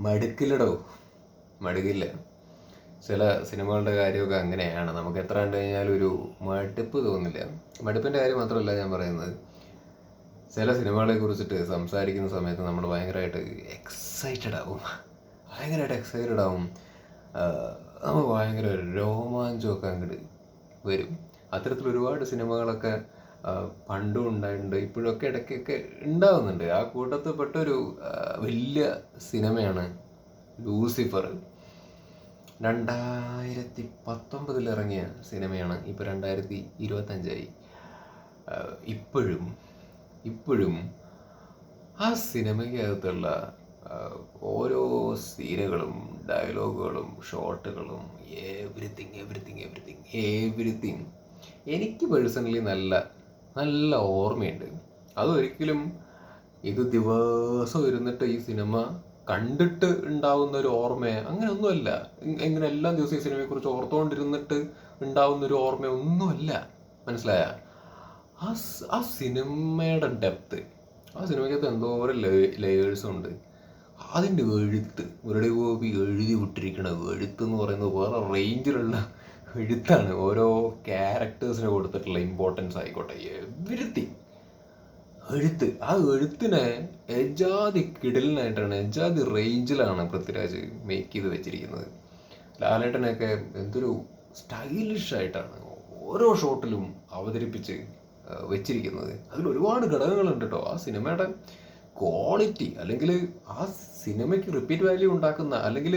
മടുക്കില്ലടോ. മടുക്കില്ല. ചില സിനിമകളുടെ കാര്യമൊക്കെ അങ്ങനെയാണ്. നമുക്ക് എത്ര കണ്ടു കഴിഞ്ഞാലും ഒരു മടുപ്പ് തോന്നില്ല. മടുപ്പിന്റെ കാര്യം മാത്രമല്ല ഞാൻ പറയുന്നത്. ചില സിനിമകളെ കുറിച്ചിട്ട് സംസാരിക്കുന്ന സമയത്ത് നമ്മൾ ഭയങ്കരമായിട്ട് എക്സൈറ്റഡ് ആവും. ഭയങ്കരമായിട്ട് എക്സൈറ്റഡ് ആവും. നമുക്ക് ഭയങ്കര രോമാഞ്ചമൊക്കെ അങ്ങോട്ട് വരും. അത്തരത്തിൽ ഒരുപാട് സിനിമകളൊക്കെ പണ്ടും ഉണ്ടായിട്ടുണ്ട്. ഇപ്പോഴൊക്കെ ഇടയ്ക്കൊക്കെ ഉണ്ടാവുന്നുണ്ട്. ആ കൂട്ടത്തിൽ പെട്ടൊരു ആഹ് വലിയ സിനിമയാണ് ലൂസിഫർ. രണ്ടായിരത്തി പത്തൊമ്പതിൽ ഇറങ്ങിയ സിനിമയാണ് ഇപ്പോൾ രണ്ടായിരത്തി ഇരുപത്തഞ്ചായി ഇപ്പോഴും ഇപ്പോഴും ആ സിനിമയ്ക്കകത്തുള്ള ഓരോ സീനുകളും ഡയലോഗുകളും ഷോട്ടുകളും എവ്രിത്തിങ് എവ്രിത്തിങ് എവ്രിത്തിങ് എവ്രിത്തിങ് എനിക്ക് പേഴ്സണലി നല്ല നല്ല ഓർമ്മയുണ്ട്. അതൊരിക്കലും ഇത് ദിവസം ഇരുന്നിട്ട് ഈ സിനിമ കണ്ടിട്ട് ഉണ്ടാവുന്ന ഒരു ഓർമ്മ അങ്ങനെയൊന്നുമല്ല. ഇങ്ങനെ എല്ലാ ദിവസവും ഈ സിനിമയെക്കുറിച്ച് ഓർത്തുകൊണ്ടിരുന്നിട്ട് ഉണ്ടാവുന്ന ഒരു ഓർമ്മ ഒന്നുമല്ല. മനസ്സിലായ? ആ ആ സിനിമയുടെ ഡെപ്ത് ആ സിനിമയ്ക്കകത്ത് എന്തോരം ലേയേഴ്സും ഉണ്ട് അതിന്റെ എഴുത്ത് മുരളി ഗോപി എഴുതി വിട്ടിരിക്കണ എഴുത്ത് എന്ന് പറയുന്നത് വേറെ റേഞ്ചിലുള്ള എഴുത്താണ് ഓരോ ക്യാരക്ടേഴ്സിന് കൊടുത്തിട്ടുള്ള ഇമ്പോർട്ടൻസ് ആയിക്കോട്ടെ. എവരിത്തിങ് എഴുത്ത്. ആ എഴുത്തിനെ എജാതി കിടലിനായിട്ടാണ് എജാതി റേഞ്ചിലാണ് പൃഥ്വിരാജ് മേക്ക് ചെയ്ത് വെച്ചിരിക്കുന്നത്. ലാലേട്ടനൊക്കെ എന്തൊരു സ്റ്റൈലിഷ് ആയിട്ടാണ് ഓരോ ഷോട്ടിലും അവതരിപ്പിച്ച് വെച്ചിരിക്കുന്നത്. അതിൽ ഒരുപാട് ഘടകങ്ങളുണ്ട് കേട്ടോ. ആ സിനിമയുടെ ക്വാളിറ്റി അല്ലെങ്കിൽ ആ സിനിമയ്ക്ക് റിപ്പീറ്റ് വാല്യൂ ഉണ്ടാക്കുന്ന അല്ലെങ്കിൽ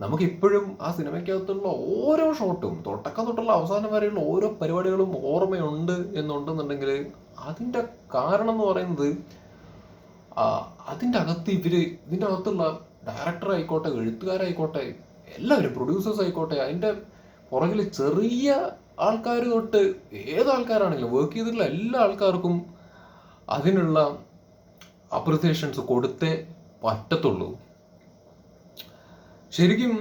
നമുക്കിപ്പോഴും ആ സിനിമയ്ക്കകത്തുള്ള ഓരോ ഷോട്ടും തുടക്കം തൊട്ടുള്ള അവസാനം വരെയുള്ള ഓരോ പരിപാടികളും ഓർമ്മയുണ്ട് എന്നുണ്ടെന്നുണ്ടെങ്കിൽ അതിന്റെ കാരണം എന്ന് പറയുന്നത് അതിന്റെ അകത്ത് ഇവർ ഇതിന്റെ അകത്തുള്ള ഡയറക്ടർ ആയിക്കോട്ടെ എഴുത്തുകാരായിക്കോട്ടെ എല്ലാവരും പ്രൊഡ്യൂസേഴ്സ് ആയിക്കോട്ടെ അതിന്റെ പുറകിൽ ചെറിയ ആൾക്കാർ തൊട്ട് ഏത് ആൾക്കാരാണെങ്കിലും വർക്ക് ചെയ്തിട്ടുള്ള എല്ലാ ആൾക്കാർക്കും അതിനുള്ള അപ്രിസിയേഷൻസ് കൊടുത്തേ പറ്റത്തുള്ളൂ. ശരിക്കും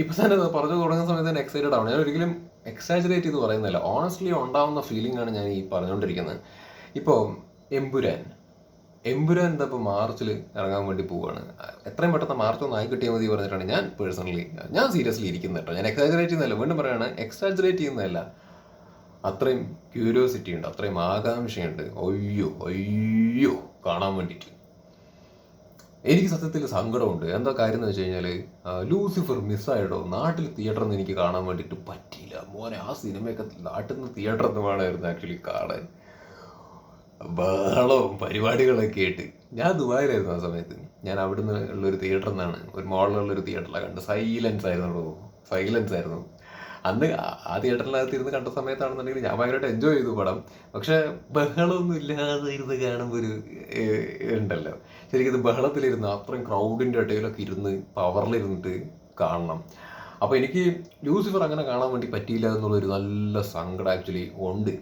ഇപ്പൊ തന്നെ പറഞ്ഞു തുടങ്ങുന്ന സമയത്ത് തന്നെ എക്സൈറ്റഡ് ആവണം. ഞാൻ ഒരിക്കലും എക്സാജറേറ്റ് ചെയ്ത് പറയുന്നില്ല ഓണസ്റ്റ്ലി ഉണ്ടാവുന്ന ഫീലിംഗ് ആണ് ഞാൻ ഈ പറഞ്ഞുകൊണ്ടിരിക്കുന്നത് ഇപ്പോൾ എമ്പുരാൻ. എമ്പുരാൻ എന്താ ഇപ്പോൾ മാർച്ചിൽ ഇറങ്ങാൻ വേണ്ടി പോവുകയാണ് എത്രയും പെട്ടെന്ന് മാർച്ച് ഒന്ന് ആയി കിട്ടിയാൽ മതി പറഞ്ഞിട്ടാണ് ഞാൻ പേഴ്സണലി ഞാൻ സീരിയസ്ലി ഇരിക്കുന്നത് കേട്ടോ. ഞാൻ എക്സാജറേറ്റ് ചെയ്യുന്നില്ല വീണ്ടും പറയുകയാണ് എക്സാജറേറ്റ് ചെയ്യുന്നതല്ല. അത്രയും ക്യൂരിയോസിറ്റി ഉണ്ട് അത്രയും ആകാംക്ഷയുണ്ട്. അയ്യോ അയ്യോ കാണാൻ വേണ്ടിയിട്ട് എനിക്ക് സത്യത്തിൽ സങ്കടമുണ്ട്. എന്താ കാര്യം എന്ന് വെച്ച് കഴിഞ്ഞാൽ ലൂസിഫർ മിസ്സായിട്ടോ നാട്ടിൽ തിയേറ്ററിൽ നിന്ന് എനിക്ക് കാണാൻ വേണ്ടിയിട്ട് പറ്റിയില്ല. മോനെ ആ സിനിമയൊക്കെ നാട്ടിൽ നിന്ന് തിയേറ്ററിൽ നിന്ന് വേണമായിരുന്നു ആക്ച്വലി കാണാൻ. ബഹളവും പരിപാടികളൊക്കെ ആയിട്ട്. ഞാൻ ദുബായിലായിരുന്നു ആ സമയത്ത്. ഞാൻ അവിടുന്ന് ഉള്ളൊരു തിയേറ്ററിൽ നിന്നാണ് ഒരു മോളിലുള്ളൊരു തിയേറ്ററിലാണ് കണ്ട് സൈലൻസ് ആയിരുന്നു സൈലൻസ് ആയിരുന്നു. അന്ന് ആ- തിയേറ്ററിനകത്ത് ഇരുന്ന് കണ്ട സമയത്താണെന്നുണ്ടെങ്കിൽ ഞാൻ ഭയങ്കരമായിട്ട് എൻജോയ് ചെയ്തു പടം. പക്ഷെ ബഹളമൊന്നും ഇല്ലാതെ ഇരുന്ന് കാണുമ്പോൾ ഒരു ഉണ്ടല്ലോ. ശരിക്കും ഇത് ബഹളത്തിലിരുന്ന് അത്രയും ക്രൗഡിന്റെ ഇടയിലൊക്കെ ഇരുന്ന് പവറിലിരുന്നിട്ട് കാണണം. അപ്പോൾ എനിക്ക് ലൂസിഫർ അങ്ങനെ കാണാൻ വേണ്ടി പറ്റിയില്ല എന്നുള്ളൊരു നല്ല സങ്കടം ആക്ച്വലി ഉണ്ട്.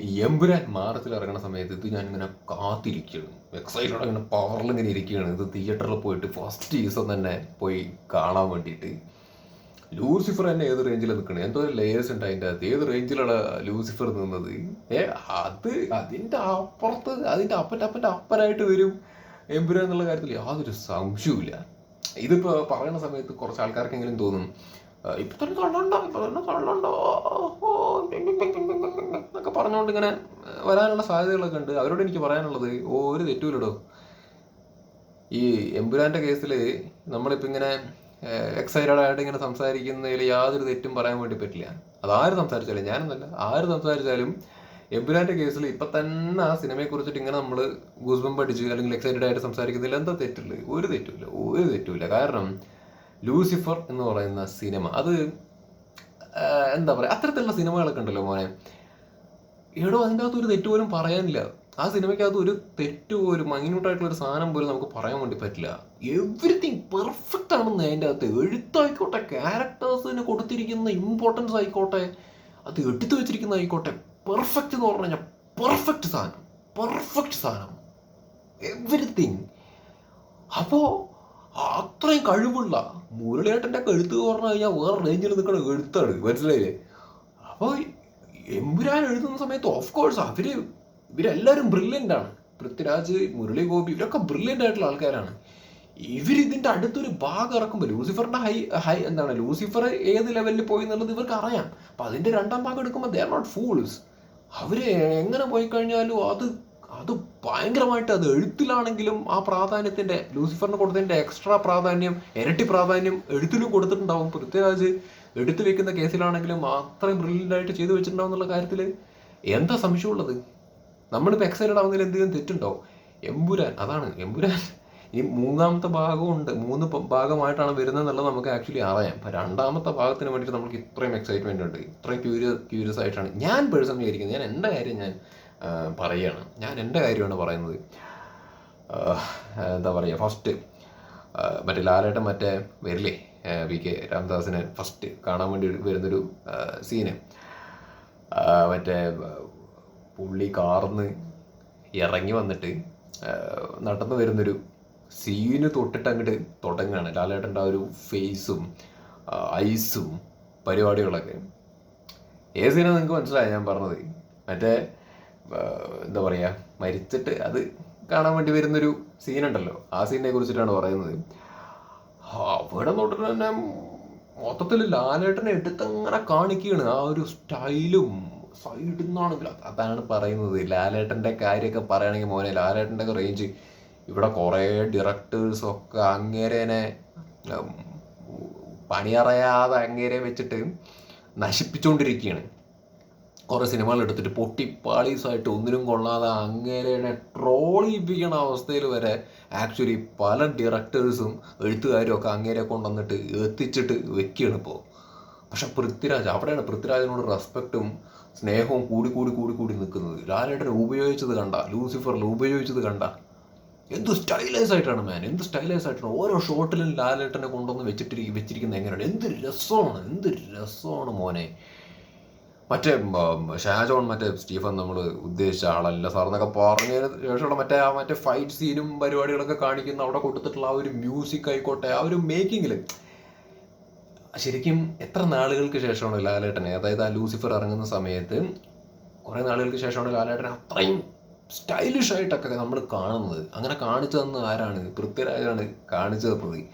എമ്പുരാൻ മാർച്ചിൽ ഇറങ്ങുന്ന സമയത്ത് ഇത് ഞാനിങ്ങനെ കാത്തിരിക്കുകയാണ്. എക്സൈറ്റഡ് ഇങ്ങനെ പവറിൽ ഇങ്ങനെ ഇരിക്കുകയാണ്. ഇത് തിയേറ്ററിൽ പോയിട്ട് ഫസ്റ്റ് ദിവസം തന്നെ പോയി കാണാൻ വേണ്ടിയിട്ട്. ലൂസിഫർ തന്നെ ഏത് റേഞ്ചിൽ നിൽക്കണേ എന്തോ ലെയേഴ്സ് ഉണ്ട് അതിന്റെ അകത്ത്. ഏത് റേഞ്ചിലാണ് ലൂസിഫർ നിന്നത്? ഏ അത് അതിന്റെ അപ്പുറത്ത് അതിന്റെ അപ്പന്റെ അപ്പന്റെ അപ്പനായിട്ട് വരും എമ്പുരാൻ എന്നുള്ള കാര്യത്തിൽ യാതൊരു സംശയവുമില്ല. ഇതിപ്പോൾ പറയുന്ന സമയത്ത് കുറച്ച് ആൾക്കാർക്കെങ്കിലും തോന്നും "ആ, ഇപ്പൊ തന്നെ തള്ളണ്ടോ? ഇപ്പൊ തന്നെ തള്ളണ്ടോ? ഓ, എന്നൊക്കെ പറഞ്ഞുകൊണ്ട് ഇങ്ങനെ വരാനുള്ള സാധ്യതകളൊക്കെ ഉണ്ട്. അവരോട് എനിക്ക് പറയാനുള്ളത് ഒരു തെറ്റൂലടോ ഈ എമ്പുരാന്റെ കേസിൽ നമ്മളിപ്പോൾ ഇങ്ങനെ എക്സൈറ്റഡ് ആയിട്ട് ഇങ്ങനെ സംസാരിക്കുന്നതിൽ യാതൊരു തെറ്റും പറയാൻ വേണ്ടി പറ്റില്ല. അത് ആര് സംസാരിച്ചാലും ഞാനൊന്നല്ല ആര് സംസാരിച്ചാലും എമ്പുരാന്റെ കേസിൽ ഇപ്പൊ തന്നെ ആ സിനിമയെ കുറിച്ചിട്ട് ഇങ്ങനെ നമ്മൾ ഗൂസ്ബം പഠിച്ച് അല്ലെങ്കിൽ എക്സൈറ്റഡ് ആയിട്ട് സംസാരിക്കുന്നതിൽ എന്താ തെറ്റില്ല? ഒരു തെറ്റുമില്ല ഒരു തെറ്റുമില്ല. കാരണം ലൂസിഫർ എന്ന് പറയുന്ന സിനിമ അത് എന്താ പറയുക അത്തരത്തിലുള്ള സിനിമകളൊക്കെ ഉണ്ടല്ലോ മോനെ. എടോ അതിന്റെ അകത്ത് ഒരു തെറ്റ് പോലും പറയാനില്ല. ആ സിനിമയ്ക്കകത്ത് ഒരു തെറ്റ് പോലും മൈന്യൂട്ടായിട്ടുള്ള ഒരു സാധനം പോലും നമുക്ക് പറയാൻ വേണ്ടി പറ്റില്ല. എവറിത്തിങ് പെർഫെക്റ്റ് ആണെന്ന് അതിന്റെ അകത്ത്. എഴുത്തായിക്കോട്ടെ ക്യാരക്ടേഴ്സിന് കൊടുത്തിരിക്കുന്ന ഇമ്പോർട്ടൻസ് ആയിക്കോട്ടെ അത് എടുത്തു വെച്ചിരിക്കുന്ന ആയിക്കോട്ടെ പെർഫെക്റ്റ് എന്ന് പറഞ്ഞു കഴിഞ്ഞാൽ പെർഫെക്റ്റ് സാധനം. പെർഫെക്റ്റ് സാധനം. എവറിത്തിങ് അപ്പോൾ അത്രയും കഴിവുള്ള മുരളിയേട്ടന്റെ ഒക്കെ എഴുത്ത് പറഞ്ഞു കഴിഞ്ഞാൽ വേറെ റേഞ്ചിൽ നിൽക്കുന്ന എഴുത്താണ്. മനസ്സിലായില്ലേ? അപ്പോൾ എമ്പുരാൻ എഴുതുന്ന സമയത്ത് ഓഫ് കോഴ്സ് അവർ ഇവരെല്ലാവരും ബ്രില്യന്റ് ആണ്. പൃഥ്വിരാജ് മുരളി ഗോപി ഇവരൊക്കെ ബ്രില്യന്റ് ആയിട്ടുള്ള ആൾക്കാരാണ്. ഇവരിതിന്റെ അടുത്തൊരു ഭാഗം ഇറക്കുമ്പോൾ ലൂസിഫറിന്റെ ഹൈ ഹൈ എന്താണ്? ലൂസിഫർ ഏത് ലെവലിൽ പോയി എന്നുള്ളത് ഇവർക്ക് അറിയാം. അപ്പൊ അതിന്റെ രണ്ടാം ഭാഗം എടുക്കുമ്പോൾ ദേ ആർ നോട്ട് ഫൂൾസ് അവർ എങ്ങനെ പോയി കഴിഞ്ഞാലും അത് അത് ഭയങ്കരമായിട്ട് അത് എഴുത്തിലാണെങ്കിലും ആ പ്രാധാന്യത്തിന്റെ ലൂസിഫറിന് കൊടുത്തതിന്റെ എക്സ്ട്രാ പ്രാധാന്യം ഇരട്ടി പ്രാധാന്യം എഴുത്തിലും കൊടുത്തിട്ടുണ്ടാവും. പൃഥ്വിരാജ് എടുത്തു വെക്കുന്ന കേസിലാണെങ്കിലും അത്രയും ബ്രില്യന്റ് ആയിട്ട് ചെയ്തു വെച്ചിട്ടുണ്ടാവും എന്നുള്ള കാര്യത്തിൽ എന്താ സംശയമുള്ളത്? നമ്മളിപ്പോൾ എക്സൈറ്റഡ് ആവുന്നതിൽ എന്തെങ്കിലും തെറ്റുണ്ടോ എമ്പുരാൻ അതാണ് എമ്പുരാൻ. ഈ മൂന്നാമത്തെ ഭാഗമുണ്ട് മൂന്ന് ഭാഗമായിട്ടാണ് വരുന്നത് എന്നുള്ളത് നമുക്ക് ആക്ച്വലി അറിയാം. അപ്പം രണ്ടാമത്തെ ഭാഗത്തിന് വേണ്ടിയിട്ട് നമുക്ക് ഇത്രയും എക്സൈറ്റ്മെന്റ് ഉണ്ട്. ഇത്രയും ക്യൂരിയസ് ക്യൂരിയസ് ആയിട്ടാണ്. ഞാൻ പേഴ്സണലി ആയിരിക്കുന്നത് ഞാൻ എന്റെ കാര്യം ഞാൻ പറയുകയാണ് ഞാൻ എന്റെ കാര്യമാണ് പറയുന്നത്. എന്താ പറയുക ഫസ്റ്റ് മറ്റേ ലാലേട്ടൻ മറ്റേ വരില്ലേ വി കെ രാംദാസിനെ ഫസ്റ്റ് കാണാൻ വേണ്ടി വരുന്നൊരു സീന് മറ്റേ പുള്ളി കാർന്ന് ഇറങ്ങി വന്നിട്ട് നടന്നു വരുന്നൊരു സീന് തൊട്ടിട്ട് അങ്ങോട്ട് തുടങ്ങുകയാണ്. ലാലേട്ടന്റെ ആ ഒരു ഫേസും ഐസും പരിപാടികളൊക്കെ. ഏത് സീനാണ് നിങ്ങൾക്ക് മനസ്സിലായി ഞാൻ പറഞ്ഞത്? മറ്റേ എന്താ പറയുക മരിച്ചിട്ട് അത് കാണാൻ വേണ്ടി വരുന്നൊരു സീനുണ്ടല്ലോ ആ സീനിനെ കുറിച്ചിട്ടാണ് പറയുന്നത്. അവിടെ തൊട്ടിട്ട് തന്നെ മൊത്തത്തിൽ ലാലേട്ടനെ എടുത്തങ്ങനെ കാണിക്കുകയാണ്. ആ ഒരു സ്റ്റൈലും നിന്നാണെങ്കിൽ അതാണ് പറയുന്നത്. ലാലേട്ടന്റെ കാര്യമൊക്കെ പറയുകയാണെങ്കിൽ മോനെ ലാലേട്ടന്റെ റേഞ്ച് ഇവിടെ കുറേ ഡയറക്ടേഴ്സ് ഒക്കെ അങ്ങേരേനെ പണിയറിയാതെ അങ്ങേരെ വെച്ചിട്ട് നശിപ്പിച്ചുകൊണ്ടിരിക്കുകയാണ് കുറേ സിനിമകൾ എടുത്തിട്ട് പൊട്ടിപ്പാളീസായിട്ട് ഒന്നിനും കൊള്ളാതെ അങ്ങേരെ ട്രോളിപ്പിക്കണ അവസ്ഥയിൽ വരെ ആക്ച്വലി പല ഡയറക്ടേഴ്സും എഴുത്തുകാരും ഒക്കെ അങ്ങേരെ കൊണ്ടുവന്നിട്ട് എത്തിച്ചിട്ട് വെക്കുകയാണ് ഇപ്പോൾ. പക്ഷെ പൃഥ്വിരാജ് അവിടെയാണ് പൃഥ്വിരാജിനോട് റെസ്പെക്റ്റും സ്നേഹവും കൂടി കൂടി കൂടി കൂടി നിൽക്കുന്നത്. ലാലേട്ടനെ ഉപയോഗിച്ചത് കണ്ട? ലൂസിഫറിൽ ഉപയോഗിച്ചത് കണ്ട? എന്ത് സ്റ്റൈലൈസ് ആയിട്ടാണ് മാൻ എന്ത് സ്റ്റൈലൈസ് ആയിട്ടാണ്? ഓരോ ഷോട്ടിലും ലാലേട്ടനെ കൊണ്ടുവന്ന് വെച്ചിട്ട് വെച്ചിരിക്കുന്നത് എങ്ങനെയാണ്? എന്ത് രസമാണ് എന്ത് രസമാണ് മോനെ. മറ്റേ ഷാജോൺ മറ്റേ സ്റ്റീഫൻ നമ്മൾ ഉദ്ദേശിച്ച ആളല്ല സാർ എന്നൊക്കെ പറഞ്ഞതിന് ശേഷമുള്ള മറ്റേ ആ മറ്റേ ഫൈറ്റ് സീനും പരിപാടികളൊക്കെ കാണിക്കുന്ന അവിടെ കൊടുത്തിട്ടുള്ള ആ ഒരു മ്യൂസിക് ആയിക്കോട്ടെ ആ ഒരു മേക്കിങ്ങിൽ ശരിക്കും എത്ര നാളുകൾക്ക് ശേഷമാണ് ലാലേട്ടനെ? അതായത് ആ ലൂസിഫർ ഇറങ്ങുന്ന സമയത്ത് കുറേ നാളുകൾക്ക് ശേഷമാണ് ലാലേട്ടനെ അത്രയും സ്റ്റൈലിഷ് ആയിട്ടൊക്കെ നമ്മൾ കാണുന്നത്. അങ്ങനെ കാണിച്ചു തന്ന ആരാണ്? പൃഥ്വിരാജാണ് കാണിച്ചു തന്നത്.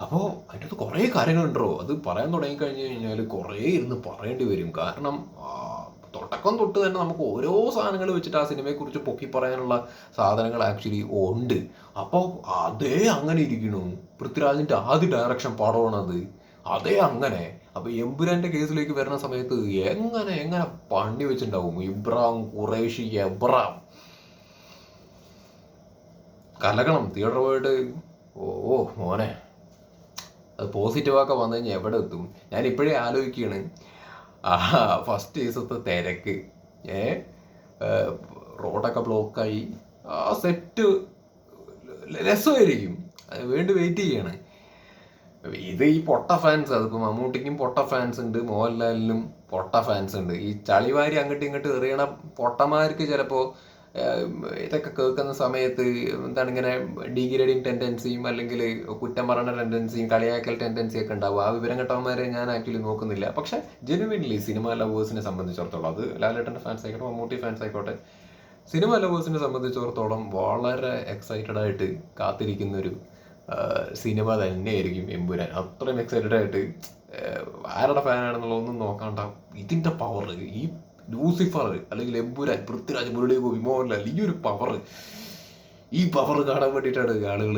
അപ്പോൾ അതിന്റെ അകത്ത് കുറേ കാര്യങ്ങളുണ്ടോ? അത് പറയാൻ തുടങ്ങി കഴിഞ്ഞു കഴിഞ്ഞാൽ കുറേ ഇരുന്ന് പറയേണ്ടി വരും. കാരണം തുടക്കം തൊട്ട് തന്നെ നമുക്ക് ഓരോ സാധനങ്ങൾ വെച്ചിട്ട് ആ സിനിമയെക്കുറിച്ച് പൊക്കി പറയാനുള്ള സാധനങ്ങൾ ആക്ച്വലി ഉണ്ട്. അപ്പോൾ അതേ അങ്ങനെ ഇരിക്കണു പൃഥ്വിരാജിന്റെ ആദ്യ ഡയറക്ഷൻ പടമാണ് അത് അങ്ങനെ. അപ്പൊ എമ്പുരാന്റെ കേസിലേക്ക് വരുന്ന സമയത്ത് എങ്ങനെ എങ്ങനെ പണി വെച്ചിണ്ടാവും ഇബ്രാം ഖുറേഷി എബ്രാം. കലകണം തിയേറ്റർ പോയിട്ട് ഓ മോനെ. അത് പോസിറ്റീവാക്കെ വന്നു കഴിഞ്ഞാൽ എവിടെ എത്തും? ഞാൻ ഇപ്പോഴേ ആലോചിക്കുകയാണ്. ആ ഫസ്റ്റ് ദിവസത്തെ തിരക്ക്. ഏ റോഡൊക്കെ ബ്ലോക്കായി ആ സെറ്റ് രസമായിരിക്കും വേണ്ടി വെയിറ്റ് ചെയ്യാണ്. ഇത് ഈ പൊട്ട ഫാൻസ് അതിപ്പോ മമ്മൂട്ടിക്കും പൊട്ട ഫാൻസ് ഉണ്ട് മോഹൻലാലിനും പൊട്ട ഫാൻസ് ഉണ്ട്. ഈ ചളിവാരി അങ്ങോട്ടും ഇങ്ങോട്ടും എറിയണ പൊട്ടമാർക്ക് ചിലപ്പോ ഇതൊക്കെ കേൾക്കുന്ന സമയത്ത് എന്താണ് ഇങ്ങനെ ഡീഗ്രേഡിങ് ടെൻഡൻസിയും അല്ലെങ്കിൽ കുറ്റം പറയുന്ന ടെൻഡൻസിയും കളിയാക്കൽ ടെൻഡൻസി ഒക്കെ ഉണ്ടാവും. ആ വിവരം കെട്ടവന്മാരെ ഞാൻ ആക്ച്വലി നോക്കുന്നില്ല. പക്ഷെ ജെനുവിൻലി സിനിമ ലവേഴ്സിനെ സംബന്ധിച്ചിടത്തോളം അത് ലാലേട്ടന്റെ ഫാൻസ് ആയിക്കോട്ടെ മമ്മൂട്ടി ഫാൻസ് ആയിക്കോട്ടെ സിനിമ ലവേഴ്സിനെ സംബന്ധിച്ചിടത്തോളം വളരെ എക്സൈറ്റഡ് ആയിട്ട് കാത്തിരിക്കുന്ന ഒരു സിനിമ തന്നെയായിരിക്കും എമ്പുരാൻ. അത്രയും എക്സൈറ്റഡ് ആയിട്ട് ആരുടെ ഫാനാണെന്നുള്ളതൊന്നും നോക്കാണ്ട. ഇതിന്റെ പവർ ഈ ലൂസിഫർ അല്ലെങ്കിൽ എമ്പുരാൻ പൃഥ്വിരാജ് മുരളി ഗോപി മോഹൻലാൽ ഈ ഒരു പവർ ഈ പവർ കാണാൻ വേണ്ടിയിട്ടാണ് ആളുകൾ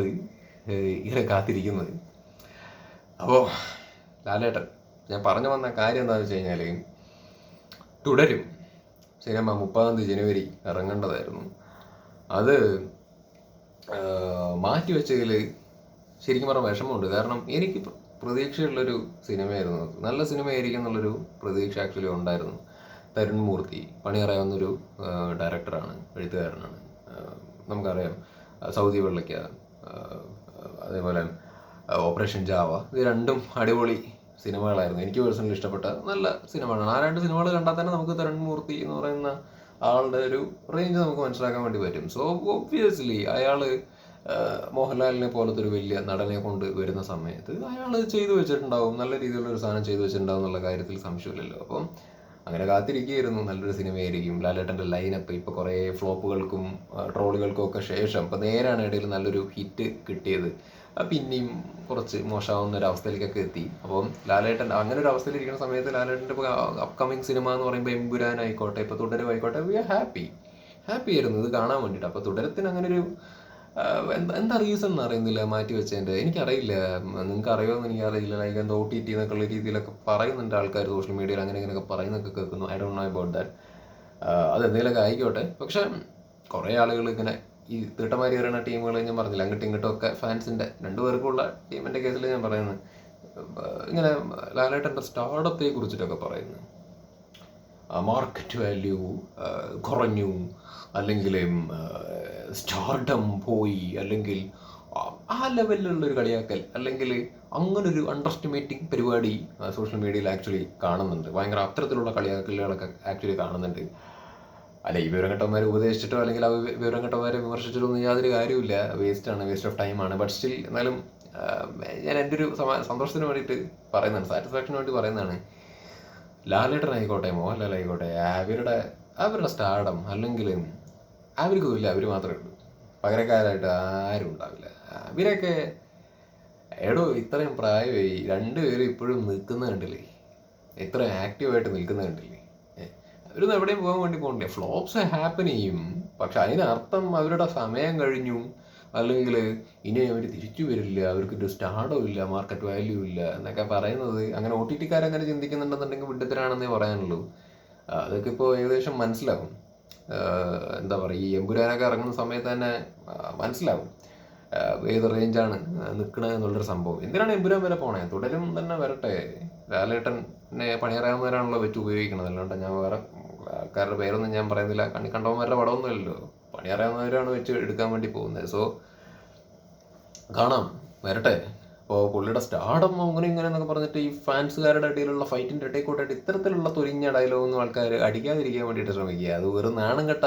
ഇങ്ങനെ കാത്തിരിക്കുന്നത്. അപ്പോൾ ലാലേട്ടൻ ഞാൻ പറഞ്ഞു വന്ന കാര്യം എന്താണെന്ന് വെച്ച് കഴിഞ്ഞാൽ തുടരും. സിനിമ മുപ്പതാം തീയതി ജനുവരി ഇറങ്ങേണ്ടതായിരുന്നു. അത് മാറ്റി ശരിക്കും പറഞ്ഞ വിഷമമുണ്ട്. കാരണം എനിക്ക് പ്ര- പ്രതീക്ഷയുള്ളൊരു സിനിമയായിരുന്നു. നല്ല സിനിമയായിരിക്കും എന്നുള്ളൊരു പ്രതീക്ഷ ആക്ച്വലി ഉണ്ടായിരുന്നു. തരുൺ മൂർത്തി പണിയറിയാവുന്നൊരു ഡയറക്ടറാണ് എഴുത്തുകാരനാണ്. നമുക്കറിയാം സൗദി വെള്ളയ്ക്ക അതേപോലെ ഓപ്പറേഷൻ ജാവ ഇത് രണ്ടും അടിപൊളി സിനിമകളായിരുന്നു. എനിക്ക് പേഴ്സണലി ഇഷ്ടപ്പെട്ട നല്ല സിനിമകളാണ്. ആ രണ്ട് സിനിമകൾ കണ്ടാൽ തന്നെ നമുക്ക് തരുൺ മൂർത്തി എന്ന് പറയുന്ന ആളുടെ ഒരു റേഞ്ച് നമുക്ക് മനസ്സിലാക്കാൻ വേണ്ടി പറ്റും. സോ ഒബ്വിയസ്ലി അയാൾ മോഹൻലാലിനെ പോലത്തെ ഒരു വലിയ നടനെ കൊണ്ട് വരുന്ന സമയത്ത് അയാൾ ചെയ്തു വെച്ചിട്ടുണ്ടാവും. നല്ല രീതിയിലുള്ള ഒരു സാധനം ചെയ്തു വെച്ചിട്ടുണ്ടാവും എന്നുള്ള കാര്യത്തിൽ സംശയമില്ലല്ലോ. അപ്പം അങ്ങനെ കാത്തിരിക്കുകയായിരുന്നു. നല്ലൊരു സിനിമയായിരിക്കും. ലാലേട്ടന്റെ ലൈനപ്പ് ഇപ്പോൾ കുറേ ഫ്ലോപ്പുകൾക്കും ട്രോളുകൾക്കും ഒക്കെ ശേഷം ഇപ്പം നേരാണ് ഇടയിൽ നല്ലൊരു ഹിറ്റ് കിട്ടിയത്. പിന്നെയും കുറച്ച് മോശമാവുന്ന ഒരു അവസ്ഥയിലേക്കൊക്കെ എത്തി. അപ്പം ലാലേട്ടൻ അങ്ങനെ ഒരു അവസ്ഥയിൽ ഇരിക്കുന്ന സമയത്ത് ലാലേട്ടന്റെ ഇപ്പോൾ അപ്കമിങ് സിനിമ എന്ന് പറയുമ്പോൾ എമ്പുരാൻ ആയിക്കോട്ടെ ഇപ്പോൾ തുടരും വി ആർ ഹാപ്പി ഹാപ്പി ആയിരുന്നു. ഇത് കാണാൻ വേണ്ടിയിട്ട്. അപ്പോൾ തുടരത്തിന് അങ്ങനെ ഒരു എന്താ റീസൺ എന്ന് അറിയുന്നില്ല മാറ്റി വെച്ചതിന്റെ. എനിക്കറിയില്ല. നിങ്ങൾക്ക് അറിയുമെന്ന് എനിക്കറിയില്ല. ലൈക്ക് എന്താ ഒ ടി ടി എന്നൊക്കെയുള്ള രീതിയിലൊക്കെ പറയുന്നുണ്ട് ആൾക്കാർ സോഷ്യൽ മീഡിയയിൽ അങ്ങനെ ഇങ്ങനെയൊക്കെ പറയുന്നൊക്കെ കേൾക്കുന്നു. I don't know about that അതെന്തെങ്കിലുമൊക്കെ ആയിക്കോട്ടെ. പക്ഷെ കുറേ ആളുകൾ ഇങ്ങനെ ഈ തീട്ടമാരി വരുന്ന ടീമുകൾ ഞാൻ പറഞ്ഞില്ല അങ്ങോട്ടും ഇങ്ങോട്ടും ഒക്കെ ഫാൻസിന്റെ രണ്ടുപേർക്കുള്ള ടീമിന്റെ കേസിൽ ഞാൻ പറയുന്നത്. ഇങ്ങനെ ലാലേട്ടന്റെ സ്റ്റാർഡത്തെ കുറിച്ചിട്ടൊക്കെ പറയുന്നു. മാർക്കറ്റ് വാല്യൂ കുറഞ്ഞു അല്ലെങ്കിൽ സ്റ്റാർഡം പോയി അല്ലെങ്കിൽ ആ- ലെവലിലുള്ളൊരു കളിയാക്കൽ അല്ലെങ്കിൽ അങ്ങനൊരു ഒരു അണ്ടർ എസ്റ്റിമേറ്റിംഗ് പരിപാടി സോഷ്യൽ മീഡിയയിൽ ആക്ച്വലി കാണുന്നുണ്ട്. ഭയങ്കര അത്തരത്തിലുള്ള കളിയാക്കലുകളൊക്കെ ആക്ച്വലി കാണുന്നുണ്ട്. അല്ല ഈ വിവരംഘട്ടന്മാരെ ഉപദേശിച്ചിട്ടോ അല്ലെങ്കിൽ ആ വി- വിവരംഘട്ടന്മാരെ വിമർശിച്ചിട്ടോ ഒന്നും യാതൊരു കാര്യമില്ല വേസ്റ്റ് ആണ് വേസ്റ്റ് ഓഫ് ടൈമാണ് ബട്ട് സ്റ്റിൽ എന്നാലും ഞാൻ എന്റെ ഒരു സന്തോഷത്തിന് വേണ്ടിയിട്ട് പറയുന്നതാണ് സാറ്റിസ്ഫാക്ഷന് വേണ്ടി പറയുന്നതാണ്. ലാലേട്ടൻ ആയിക്കോട്ടെ മോഹൻലാൽ ആയിക്കോട്ടെ അവരുടെ അവരുടെ സ്റ്റാർഡം അല്ലെങ്കിൽ അവർക്കും ഇല്ല അവർ മാത്രമേ ഉള്ളൂ. പകരക്കാരായിട്ട് ആരും ഉണ്ടാവില്ല. അവരൊക്കെ എടോ ഇത്രയും പ്രായമായി രണ്ടുപേരും ഇപ്പോഴും നിൽക്കുന്ന കണ്ടില്ലേ? ഇത്ര ആക്റ്റീവായിട്ട് നിൽക്കുന്ന കണ്ടില്ലേ? അവരൊന്നും എവിടെയും പോകാൻ വേണ്ടി പോകണ്ടേ ഫ്ലോപ്സ് ഹാപ്പൻ ചെയ്യും. പക്ഷെ അതിനർത്ഥം അവരുടെ സമയം കഴിഞ്ഞു. അല്ലെങ്കിൽ ഇനി അവർ തിരിച്ചു വരില്ല അവർക്ക് ഒരു സ്റ്റാർഡോ ഇല്ല മാർക്കറ്റ് വാല്യൂ ഇല്ല എന്നൊക്കെ പറയുന്നത് അങ്ങനെ ഒ ടി ടിക്കാരങ്ങനെ ചിന്തിക്കുന്നുണ്ടെന്നുണ്ടെങ്കിൽ വിഡ്ഢിത്തരാണെന്നേ പറയാനുള്ളൂ. അതൊക്കെ ഇപ്പോൾ ഏകദേശം മനസ്സിലാവും. എന്താ പറയുക ഈ എമ്പുരാനൊക്കെ ഇറങ്ങുന്ന സമയത്ത് തന്നെ മനസ്സിലാവും. ഏത് റേഞ്ചാണ് നിൽക്കണത് എന്നുള്ളൊരു സംഭവം. എന്തിനാണ് എമ്പുരാൻ വരെ പോണേ? തുടരും തന്നെ വരട്ടെ. ലാലേട്ടനെ പണിയറിയാവുന്നവരാണല്ലോ വെച്ച് ഉപയോഗിക്കണത്. അല്ലാണ്ട് ഞാൻ വേറെ ആൾക്കാരുടെ പേരൊന്നും ഞാൻ പറയുന്നില്ല. കണ്ണി കണ്ടവന്മാരുടെ പടമൊന്നുമല്ലല്ലോ. പണിയറിയാവുന്നവരാണ് വെച്ച് എടുക്കാൻ വേണ്ടി പോകുന്നത്. സോ കാണാം. വരട്ടെ. അപ്പോൾ പുള്ളിയുടെ സ്റ്റാർഡം അങ്ങനെ ഇങ്ങനെ എന്നൊക്കെ പറഞ്ഞിട്ട് ഈ ഫാൻസുകാരുടെ ഇടയിലുള്ള ഫൈറ്റിന്റെ ഇടയിൽ കൂട്ടായിട്ട് ഇത്തരത്തിലുള്ള തൊരിഞ്ഞ ഡയലോഗൊന്നും ആൾക്കാർ അടിക്കാതിരിക്കാൻ വേണ്ടിയിട്ട് ശ്രമിക്കുക. അത് വെറും നാണം കെട്ട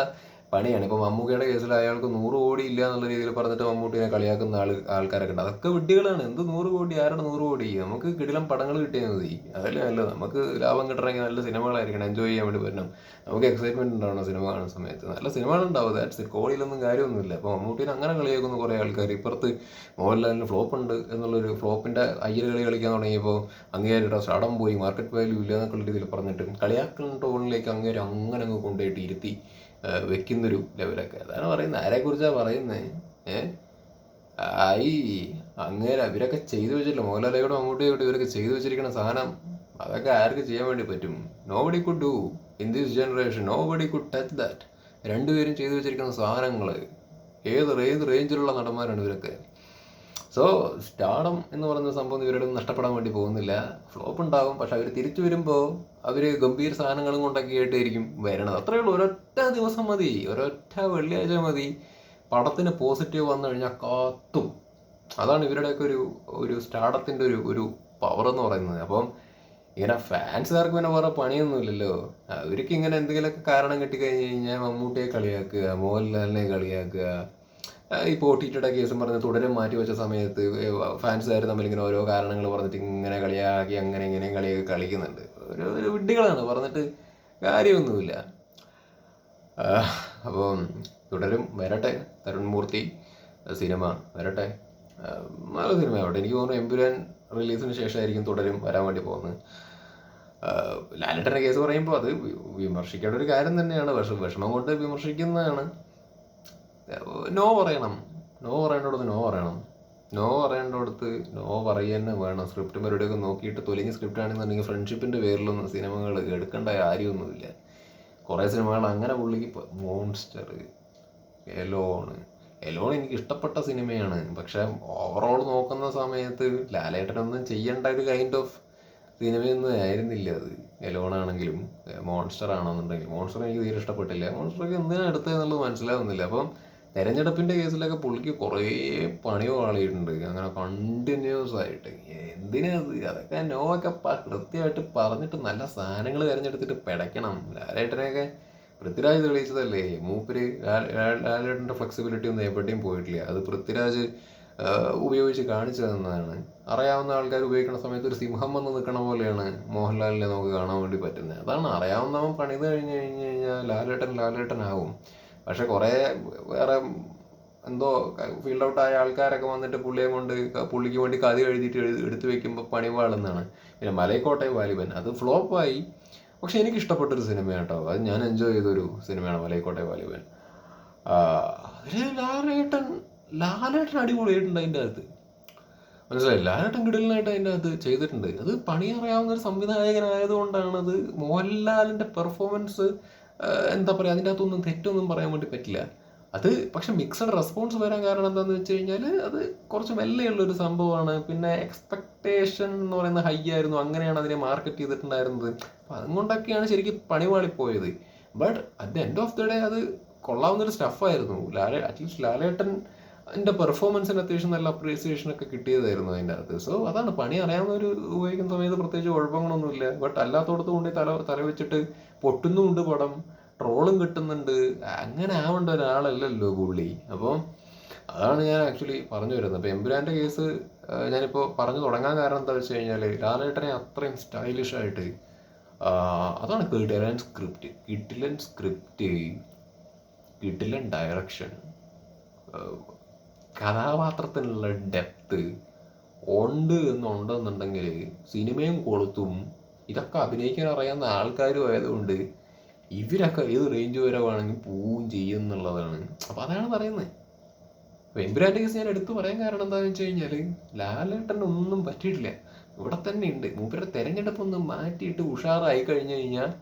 പണിയാണ്. ഇപ്പോൾ മമ്മൂക്കയുടെ കേസിൽ അയാൾക്ക് നൂറ് കോടി ഇല്ല എന്നുള്ള രീതിയിൽ പറഞ്ഞിട്ട് മമ്മൂട്ടിനെ കളിയാക്കുന്ന ആൾ ആൾക്കാരൊക്കെ ഉണ്ട്. അതൊക്കെ വിഡ്ഢികളാണ്. എന്ത് നൂറ് കോടി? ആരുടെ നൂറ് കോടി? നമുക്ക് കിടിലം പടങ്ങൾ കിട്ടിയാൽ മതി. അതല്ലേ നല്ലത്? നമുക്ക് ലാഭം കിട്ടണമെങ്കിൽ നല്ല സിനിമകളായിരിക്കണം. എൻജോയ് ചെയ്യാൻ വേണ്ടി പറ്റണം നമുക്ക് എക്സൈറ്റ്മെന്റ് ഉണ്ടാവണം സിനിമ കാണുന്ന സമയത്ത്. നല്ല സിനിമകളുണ്ടാവും ദാറ്റ്സ് ഇറ്റ് കോടിയിലൊന്നും കാര്യമൊന്നുമില്ല. അപ്പോൾ മമ്മൂട്ടിനെ അങ്ങനെ കളിയാക്കുന്ന കുറേ ആൾക്കാർ ഇപ്പുറത്ത് മോഹൻലാലിന് ഫ്ലോപ്പ് ഉണ്ട് എന്നുള്ളൊരു ഫ്ലോപ്പിന്റെ കളി കളിക്കാൻ തുടങ്ങിയപ്പോൾ അങ്ങേരുടെ സ്റ്റടം പോയി. മാർക്കറ്റ് വാല്യൂ ഇല്ല എന്നൊക്കെ രീതിയിൽ പറഞ്ഞിട്ട് കളിയാക്കുന്ന ടോണിലേക്ക് അങ്ങേര് അങ്ങനെ അങ്ങ് കൊണ്ടുപോയിട്ട് ഇരുത്തി. വെക്കുന്നൊരു ലെവലൊക്കെ. അതാണ് പറയുന്നത്. ആരെക്കുറിച്ചാണ് പറയുന്നത് ഏഹ് ആയി അങ്ങനെ അവരൊക്കെ ചെയ്തു വെച്ചിട്ടില്ല. മോഹൻലാലയോടും അങ്ങോട്ടും ഇങ്ങോട്ടും ഇവരൊക്കെ ചെയ്തു വെച്ചിരിക്കുന്ന സാധനം. അതൊക്കെ ആർക്ക് ചെയ്യാൻ വേണ്ടി പറ്റും? Nobody could do in this generation nobody could touch that രണ്ടുപേരും ചെയ്തു വെച്ചിരിക്കുന്ന സാധനങ്ങൾ ഏത് ഏത് റേഞ്ചിലുള്ള നടന്മാരാണ് ഇവരൊക്കെ? സോ സ്റ്റാർഡം എന്ന് പറയുന്ന സംഭവം ഇവരുടെ നഷ്ടപ്പെടാൻ വേണ്ടി പോകുന്നില്ല. ഫ്ലോപ്പ് ഉണ്ടാകും പക്ഷെ അവർ തിരിച്ചു വരുമ്പോൾ അവർ ഗംഭീര സാധനങ്ങളും കൊണ്ടൊക്കെ ആയിട്ടായിരിക്കും വരണത്. അത്രയേ ഉള്ളൂ. ഒരൊറ്റ ദിവസം മതി. ഒരൊറ്റ വെള്ളിയാഴ്ച മതി. പടത്തിന് പോസിറ്റീവ് വന്നു കഴിഞ്ഞാൽ കാത്തും. അതാണ് ഇവരുടെയൊക്കെ ഒരു ഒരു സ്റ്റാർഡത്തിന്റെ ഒരു ഒരു പവർ എന്ന് പറയുന്നത്. അപ്പം ഇങ്ങനെ ഫാൻസുകാർക്ക് പിന്നെ വേറെ പണിയൊന്നുമില്ലല്ലോ. അവർക്ക് ഇങ്ങനെ എന്തെങ്കിലുമൊക്കെ കാരണം കിട്ടിക്കഴിഞ്ഞ് കഴിഞ്ഞാൽ മമ്മൂട്ടിയെ കളിയാക്കുക മോഹൻലാലിനെ കളിയാക്കുക ഇപ്പോൾ ഒ ടി ടിയുടെ കേസും പറഞ്ഞ് തുടരെ മാറ്റി വെച്ച സമയത്ത് ഫാൻസുകാർ തമ്മിൽ ഇങ്ങനെ ഓരോ കാരണങ്ങൾ പറഞ്ഞിട്ട് ഇങ്ങനെ കളിയാക്കി അങ്ങനെ ഇങ്ങനെ കളിയൊക്കെ കളിക്കുന്നുണ്ട്. ഒരു ഒരു വിഡ്ഢികളാണ്. പറഞ്ഞിട്ട് കാര്യമൊന്നുമില്ല. അപ്പം തുടരും വരട്ടെ. തരുൺ മൂർത്തി സിനിമ വരട്ടെ. നല്ല സിനിമ ആവട്ടെ. എനിക്ക് തോന്നുന്നു എമ്പുരാൻ റിലീസിന് ശേഷമായിരിക്കും തുടരും വരാൻ വേണ്ടി പോകുന്നത്. ലാലിട്ടന്റെ കേസ് പറയുമ്പോൾ അത് വിമർശിക്കേണ്ട ഒരു കാര്യം തന്നെയാണ്. വിഷമം കൊണ്ട് വിമർശിക്കുന്നതാണ്. നോ പറയണം. നോ പറയേണ്ടടുത്ത് നോ പറയണം. നോ പറയേണ്ടടുത്ത് നോ പറയുക വേണം. സ്ക്രിപ്റ്റ് പരിപാടിയൊക്കെ നോക്കിയിട്ട് തൊലിഞ്ഞ സ്ക്രിപ്റ്റ് ആണെന്നുണ്ടെങ്കിൽ ഫ്രണ്ട്ഷിപ്പിന്റെ പേരിലൊന്നും സിനിമകൾ എടുക്കേണ്ട കാര്യമൊന്നുമില്ല. കുറേ സിനിമകൾ അങ്ങനെ പുള്ളിക്ക് മോൺസ്റ്റർ എലോണ് എലോൺ എനിക്ക് ഇഷ്ടപ്പെട്ട സിനിമയാണ്. പക്ഷെ ഓവറോൾ നോക്കുന്ന സമയത്ത് ലാലേട്ടനൊന്നും ചെയ്യേണ്ട ഒരു കൈൻഡ് ഓഫ് സിനിമയൊന്നും ആയിരുന്നില്ല അത്. എലോൺ ആണെങ്കിലും മോൺസ്റ്റർ ആണെന്നുണ്ടെങ്കിൽ. മോൺസ്റ്റർ എനിക്ക് തീരെ ഇഷ്ടപ്പെട്ടില്ല. മോൺസ്റ്റർ എന്തിനാണ് എടുത്തതെന്നുള്ളത് മനസ്സിലാവുന്നില്ല. അപ്പം തെരഞ്ഞെടുപ്പിന്റെ കേസിലൊക്കെ പുള്ളിക്ക് കുറേ പണി പാളിയിട്ടുണ്ട് അങ്ങനെ കണ്ടിന്യൂസ് ആയിട്ട്. എന്തിനാ അത് അതൊക്കെ നോ ഒക്കെ കൃത്യമായിട്ട് പറഞ്ഞിട്ട് നല്ല സാധനങ്ങൾ തിരഞ്ഞെടുത്തിട്ട് പിടയ്ക്കണം. ലാലേട്ടനെയൊക്കെ പൃഥ്വിരാജ് തെളിയിച്ചതല്ലേ? മൂപ്പര് ലാലേട്ടന്റെ ഫ്ലെക്സിബിലിറ്റി ഒന്നും എവിടെയും പോയിട്ടില്ല. അത് പൃഥ്വിരാജ് ഉപയോഗിച്ച് കാണിച്ചു തന്നതാണ്. അറിയാവുന്ന ആൾക്കാർ ഉപയോഗിക്കുന്ന സമയത്ത് ഒരു സിംഹം വന്ന് നിൽക്കണ പോലെയാണ് മോഹൻലാലിനെ നമുക്ക് കാണാൻ വേണ്ടി പറ്റുന്നത്. അതാണ് അറിയാവുന്നവൻ പണിത് കഴിഞ്ഞ് കഴിഞ്ഞ് കഴിഞ്ഞാൽ ലാലേട്ടൻ ലാലേട്ടനാവും. പക്ഷെ കുറേ വേറെ എന്തോ ഫീൽഡ് ഔട്ട് ആയ ആൾക്കാരൊക്കെ വന്നിട്ട് പുള്ളിയെ കൊണ്ട് പുള്ളിക്ക് വേണ്ടി കഥ എഴുതിയിട്ട് എഴുതി എടുത്തു വെക്കുമ്പോൾ പണി വാളെന്നാണ് പിന്നെ മലൈക്കോട്ടെ വാലിബൻ അത് ഫ്ലോപ്പ് ആയി പക്ഷെ എനിക്ക് ഇഷ്ടപ്പെട്ടൊരു സിനിമയാണ് കേട്ടോ. അത് ഞാൻ എൻജോയ് ചെയ്തൊരു സിനിമയാണ് മലൈക്കോട്ടെ വാലിബൻ. ലാലേട്ടൻ ലാലേട്ടൻ അടിപൊളിയായിട്ടുണ്ട് അതിന്റെ അകത്ത്. മനസ്സിലായി? ലാലേട്ടൻ കിടലിനായിട്ട് അതിന്റെ അകത്ത് ചെയ്തിട്ടുണ്ട്. അത് പണി അറിയാവുന്ന ഒരു സംവിധായകനായതുകൊണ്ടാണ് അത് മോഹൻലാലിന്റെ പെർഫോമൻസ് എന്താ പറയുക അതിന്റെ അകത്തൊന്നും തെറ്റൊന്നും പറയാൻ വേണ്ടി പറ്റില്ല. അത് പക്ഷെ മിക്സഡ് റെസ്പോൺസ് വരാൻ കാരണം എന്താണെന്ന് വെച്ച് കഴിഞ്ഞാൽ അത് കുറച്ച് മെല്ലെയുള്ളൊരു സംഭവമാണ്. പിന്നെ എക്സ്പെക്ടേഷൻ എന്ന് പറയുന്ന ഹൈ ആയിരുന്നു. അങ്ങനെയാണ് അതിനെ മാർക്കറ്റ് ചെയ്തിട്ടുണ്ടായിരുന്നത്. അപ്പം അതുകൊണ്ടൊക്കെയാണ് ശരിക്കും പണിവാളിപ്പോയത് but at the end of the day അത് കൊള്ളാവുന്നൊരു സ്റ്റഫായിരുന്നു ലാല അറ്റ്ലീസ്റ്റ് ലാലേട്ടൻ അതിന്റെ പെർഫോമൻസിന് അത്യാവശ്യം നല്ല അപ്രീസിയേഷൻ ഒക്കെ കിട്ടിയതായിരുന്നു അതിന്റെ അകത്ത്. സോ അതാണ് പണി അറിയാവുന്നവർ ഉപയോഗിക്കുന്ന സമയത്ത് പ്രത്യേകിച്ച് കുഴപ്പങ്ങളൊന്നുമില്ല. ബട്ട് അല്ലാത്തടത്ത് കൊണ്ട് തല തല വെച്ചിട്ട് പൊട്ടുന്നുമുണ്ട് പടം ട്രോളും കിട്ടുന്നുണ്ട്. അങ്ങനെ ആവേണ്ട ഒരാളല്ലല്ലോ പുള്ളി. അപ്പോൾ അതാണ് ഞാൻ ആക്ച്വലി പറഞ്ഞു വരുന്നത്. അപ്പോൾ എമ്പുരാന്റെ കേസ് ഞാനിപ്പോൾ പറഞ്ഞു തുടങ്ങാൻ കാരണം എന്താ വെച്ച് കഴിഞ്ഞാൽ ലാലേട്ടനെ അത്രയും സ്റ്റൈലിഷ് ആയിട്ട് അതാണ് കിടിലൻ സ്ക്രിപ്റ്റ് കിടിലൻ സ്ക്രിപ്റ്റ് കിടിലൻ ഡയറക്ഷൻ കഥാപാത്രത്തിനുള്ള ഡെപ്ത് ഉണ്ട് എന്നുണ്ടെന്നുണ്ടെങ്കിൽ സിനിമയും കൊളുത്തും ഇതൊക്കെ അഭിനയിക്കാൻ അറിയാവുന്ന ആൾക്കാരും ആയതുകൊണ്ട് ഇവരൊക്കെ ഏത് റേഞ്ച് വരെ വേണമെങ്കിൽ പോവും ചെയ്യും എന്നുള്ളതാണ്. അപ്പം അതാണ് പറയുന്നത്. അപ്പോൾ എമ്പുരാന്റെ കേസ് ഞാൻ എടുത്തു പറയാൻ കാരണം എന്താണെന്ന് വെച്ച് കഴിഞ്ഞാൽ ലാലേട്ടൻ ഒന്നും പറ്റിയിട്ടില്ല. ഇവിടെ തന്നെ ഉണ്ട്. മൂപ്പരുടെ തെരഞ്ഞെടുപ്പ് ഒന്ന് മാറ്റിയിട്ട് ഉഷാറായി കഴിഞ്ഞു കഴിഞ്ഞാൽ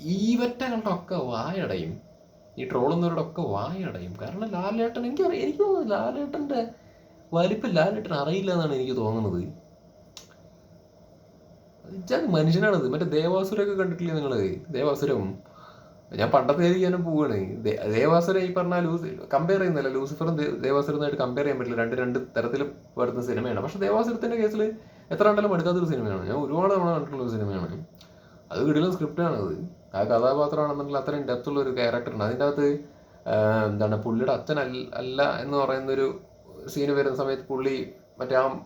ഈ വറ്റകളുടെ വായടയും. ഈ ട്രോളുന്നവരുടെ ഒക്കെ വായടയും. കാരണം ലാലേട്ടൻ എനിക്കറിയാം എനിക്ക് തോന്നുന്നു ലാലേട്ടന്റെ വലിപ്പം ലാലേട്ടൻ അറിയില്ല എന്നാണ് എനിക്ക് തോന്നുന്നത്. ഇച്ചാൽ മനുഷ്യനാണത് മറ്റേ ദേവാസുരൊക്കെ കണ്ടിട്ടില്ലേ നിങ്ങൾ ദേവാസുരം ഞാൻ പണ്ടത്തെ ഇരിക്കാനും പോവുകയാണ് ദേവാസുരം ഈ പറഞ്ഞ ലൂസ് കമ്പയർ ചെയ്യുന്നില്ല. ലൂസിഫറും ദേ- ദേവാസുരവുമായിട്ട് കമ്പയർ ചെയ്യാൻ പറ്റില്ല. രണ്ട് രണ്ട് തരത്തിൽ വരുന്ന സിനിമയാണ്. പക്ഷെ ദേവാസുരത്തിന്റെ കേസിൽ എത്ര കണ്ടാലും എടുക്കാത്തൊരു സിനിമയാണ്. ഞാൻ ഒരുപാട് തവണ കണ്ടിട്ടുള്ള സിനിമയാണ്. അത് കിടിലും സ്ക്രിപ്റ്റാണ് അത്. ആ കഥാപാത്രമാണെന്നുണ്ടെങ്കിൽ അത്രയും ഡെപ്ത് ഉള്ള ഒരു ക്യാരക്ടറാണ് അതിന്റെ അകത്ത് എന്താണ് പുള്ളിയുടെ അച്ഛൻ അല്ല എന്ന് പറയുന്ന ഒരു സീന് വരുന്ന സമയത്ത് പുള്ളി മറ്റേ ആ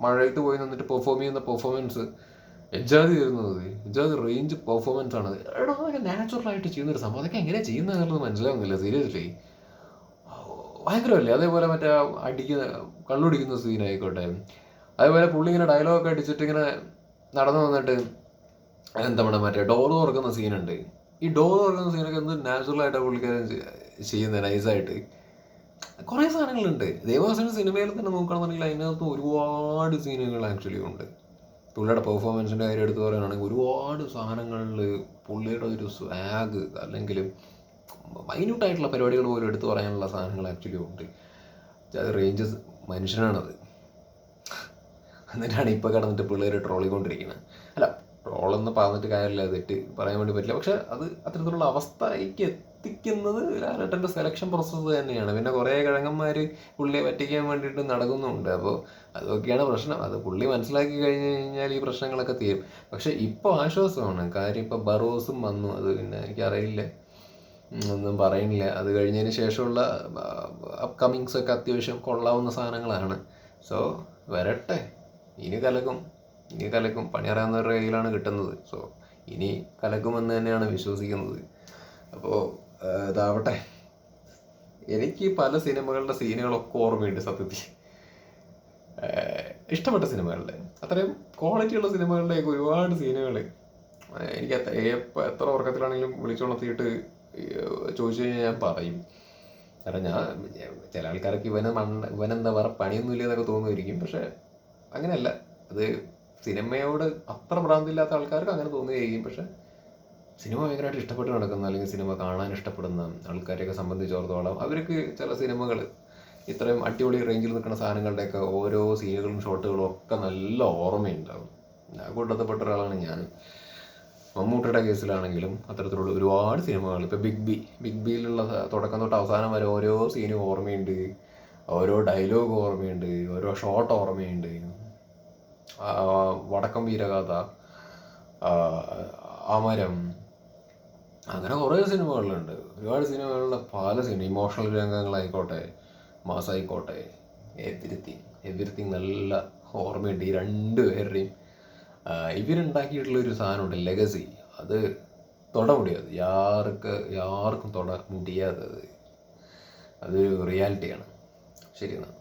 മഴയത്ത് പോയി നിന്നിട്ട് പെർഫോം ചെയ്യുന്ന പെർഫോമൻസ് എജാതി ചെയ്യുന്നത് എജാദ് റേഞ്ച് പെർഫോമൻസ് ആണ്. എടാ ആയിട്ട് ചെയ്യുന്ന ഒരു സംഭവം. അതൊക്കെ എങ്ങനെയാണ് ചെയ്യുന്നതെന്നുള്ളത് മനസ്സിലാവുന്നില്ല സീരിയസ്ലി ഭയങ്കരമല്ലേ? അതേപോലെ മറ്റേ അടിക്കുന്ന കള്ളുടിക്കുന്ന സീനായിക്കോട്ടെ അതേപോലെ പുള്ളി ഇങ്ങനെ ഡയലോഗൊക്കെ അടിച്ചിട്ട് ഇങ്ങനെ നടന്നു വന്നിട്ട് എന്താ പറയുക മറ്റേ ഡോർ തുറക്കുന്ന സീനുണ്ട് ഈ ഡോർ തുറക്കുന്ന സീനൊക്കെ എന്ത് നാച്ചുറൽ ആയിട്ടാണ് പുള്ളിക്കാരൻ ചെയ്യുന്നത് നൈസായിട്ട് കുറേ സാധനങ്ങളുണ്ട്. ദേവാസിന്റെ സിനിമയിൽ തന്നെ നോക്കുകയാണെന്നുണ്ടെങ്കിൽ അതിനകത്ത് ഒരുപാട് സീനുകൾ ആക്ച്വലി ഉണ്ട്. പുള്ളിയുടെ പെർഫോമൻസിന്റെ കാര്യം എടുത്ത് പറയുകയാണെങ്കിൽ ഒരുപാട് സാധനങ്ങളിൽ പുള്ളിയുടെ ഒരു സ്വാഗ് അല്ലെങ്കിൽ മൈന്യൂട്ടായിട്ടുള്ള പരിപാടികൾ പോലും എടുത്തു പറയാനുള്ള സാധനങ്ങൾ ആക്ച്വലി ഉണ്ട്. അത് റേഞ്ചസ് മനുഷ്യനാണത്. എന്നിട്ടാണ് ഇപ്പോൾ കിടന്നിട്ട് പിള്ളേർ ട്രോളിക്കൊണ്ടിരിക്കുന്നത് അല്ല ട്രോളെന്ന് പറഞ്ഞിട്ട് കാര്യമില്ല തെറ്റ് പറയാൻ വേണ്ടി പറ്റില്ല. പക്ഷെ അത് അത്തരത്തിലുള്ള അവസ്ഥയ്ക്ക് എത്തിക്കുന്നത് ലാലേട്ടന്റെ സെലക്ഷൻ പ്രോസസ്സ് തന്നെയാണ്. പിന്നെ കുറേ കിഴങ്ങന്മാർ പുള്ളിയെ പറ്റിക്കാൻ വേണ്ടിയിട്ട് നടക്കുന്നുണ്ട് അപ്പോൾ അതൊക്കെയാണ് പ്രശ്നം. അത് പുള്ളി മനസ്സിലാക്കി കഴിഞ്ഞ് കഴിഞ്ഞാൽ ഈ പ്രശ്നങ്ങളൊക്കെ തീരും. പക്ഷെ ഇപ്പോൾ ആശ്വാസമാണ്. കാര്യം ഇപ്പോൾ ബറോസും വന്നു. അത് പിന്നെ എനിക്കറിയില്ല. ഒന്നും പറയുന്നില്ല. അത് കഴിഞ്ഞതിന് ശേഷമുള്ള അപ്കമിങ്സ് ഒക്കെ അത്യാവശ്യം കൊള്ളാവുന്ന സാധനങ്ങളാണ്. സോ വരട്ടെ. ഇനി കലക്കും. ഇനി കലക്കും പണിയറിയാവുന്നവരുടെ കയ്യിലാണ് കിട്ടുന്നത്. സോ ഇനി കലക്കുമെന്ന് തന്നെയാണ് വിശ്വസിക്കുന്നത്. അപ്പോൾ ഇതാവട്ടെ. എനിക്ക് പല സിനിമകളുടെ സീനുകളൊക്കെ ഓർമ്മയുണ്ട് സത്യത്തിൽ. ഇഷ്ടപ്പെട്ട സിനിമകളുടെ. അത്രയും ക്വാളിറ്റിയുള്ള സിനിമകളുടെയൊക്കെ ഒരുപാട് സീനുകൾ എനിക്ക് എത്ര ഉറക്കത്തിലാണെങ്കിലും വിളിച്ചുണർത്തിയിട്ട് ചോദിച്ചു കഴിഞ്ഞാൽ ഞാൻ പറയും. കാരണം ഞാൻ ചില ആൾക്കാരൊക്കെ ഇവനെ മണ്ണ ഇവനെന്താ വേറെ പണിയൊന്നുമില്ല എന്നൊക്കെ തോന്നുമായിരിക്കും. പക്ഷെ അങ്ങനെയല്ല. അത് സിനിമയോട് അത്ര ഭ്രാന്തില്ലാത്ത ആൾക്കാർക്ക് അങ്ങനെ തോന്നുകയായിരിക്കും പക്ഷെ സിനിമ ഭയങ്കരമായിട്ട് ഇഷ്ടപ്പെട്ട് നടക്കുന്ന അല്ലെങ്കിൽ സിനിമ കാണാൻ ഇഷ്ടപ്പെടുന്ന ആൾക്കാരെയൊക്കെ സംബന്ധിച്ചിടത്തോളം അവർക്ക് ചില സിനിമകൾ ഇത്രയും അടിപൊളി റേഞ്ചിൽ നിൽക്കുന്ന സാധനങ്ങളുടെയൊക്കെ ഓരോ സീനുകളും ഷോട്ടുകളും ഒക്കെ നല്ല ഓർമ്മയുണ്ടാവും. ആ കൂട്ടത്തിൽപ്പെട്ട ഒരാളാണ് ഞാൻ. മമ്മൂട്ടിയുടെ കേസിലാണെങ്കിലും അത്തരത്തിലുള്ള ഒരുപാട് സിനിമകൾ. ഇപ്പോൾ ബിഗ് ബി ബിഗ് ബിയിലുള്ള തുടക്കം തൊട്ട് അവസാനം വരെ ഓരോ സീനും ഓർമ്മയുണ്ട്. ഓരോ ഡയലോഗ് ഓർമ്മയുണ്ട്. ഓരോ ഷോട്ട് ഓർമ്മയുണ്ട്. വടക്കം വീരഗാഥ അമരം അങ്ങനെ കുറേ സിനിമകളുണ്ട്. ഒരുപാട് സിനിമകളുടെ പല സിനിമ ഇമോഷണൽ രംഗങ്ങളായിക്കോട്ടെ മാസായിക്കോട്ടെ എവരിത്തിങ് എവരിത്തിങ് നല്ല ഓർമ്മയുണ്ട്. ഈ രണ്ട് പേരുടെയും ഇവരുണ്ടാക്കിയിട്ടുള്ള ഒരു സാധനമുണ്ട് ലെഗസി അത് തൊട മുടിയാത് യാർക്ക് യാർക്കും തൊട മുടിയാത്തത് അതൊരു റിയാലിറ്റിയാണ് ശരി എന്നാൽ